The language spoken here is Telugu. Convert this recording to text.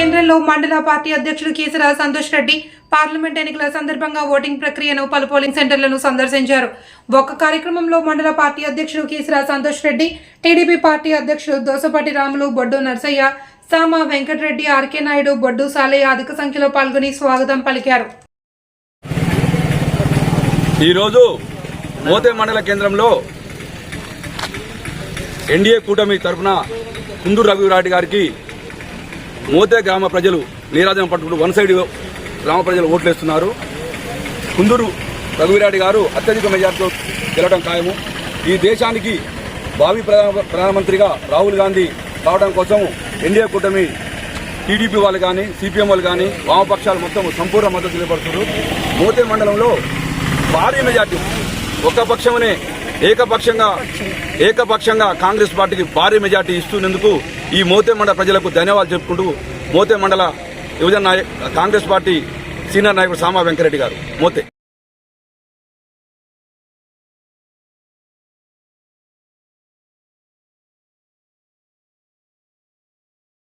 కేంద్రంలో మండల పార్టీ అధ్యక్షుడు కీసరా సంతోష్ రెడ్డి పార్లమెంట్ ఎన్నికల సందర్భంగా ఓటింగ్ ప్రక్రియను పలు పోలింగ్ సెంటర్లను సందర్శించారు. ఒక కార్యక్రమంలో మండల పార్టీ అధ్యక్షుడు కీసరా సంతోష్ రెడ్డి టీడీపీ పార్టీ అధ్యక్షుడు దోసపాటి రాములు బొడ్డు నర్సయ్య సామ వెంకటరెడ్డి ఆర్కే నాయుడు బొడ్డు సాలయ్య అధిక సంఖ్యలో పాల్గొని స్వాగతం పలికారు. ఈరోజు మోతే మండల కేంద్రంలో ఎన్డీఏ కూటమి తరఫున కుందూరు రఘువీరారెడ్డి గారికి మోతే గ్రామ ప్రజలు నీరాజనం పట్టుకుంటూ వన్ సైడ్ గ్రామ ప్రజలు ఓట్లేస్తున్నారు. కుందూరు రఘువీరాడి గారు అత్యధిక మెజార్టీతో గెలవడం ఖాయము. ఈ దేశానికి భావి ప్రధాన ప్రధానమంత్రిగా రాహుల్ గాంధీ రావడం కోసం ఎన్డీఏ కూటమి టీడీపీ వాళ్ళు కానీ సిపిఎం వాళ్ళు కానీ వామపక్షాలు మొత్తం సంపూర్ణ మద్దతు చేపడుతున్నారు మోతే మండలంలో భారీ మెజార్టీ. ఒక్క పక్షమనే ఏకపక్షంగా ఏకపక్షంగా కాంగ్రెస్ పార్టీకి భారీ మెజార్టీ ఇస్తున్నందుకు ఈ మోతే మండల ప్రజలకు ధన్యవాదాలు చెప్పుకుంటూ మోతే మండల యువజన కాంగ్రెస్ పార్టీ సీనియర్ నాయకుడు సామా వెంకరెడ్డి గారు మోతే.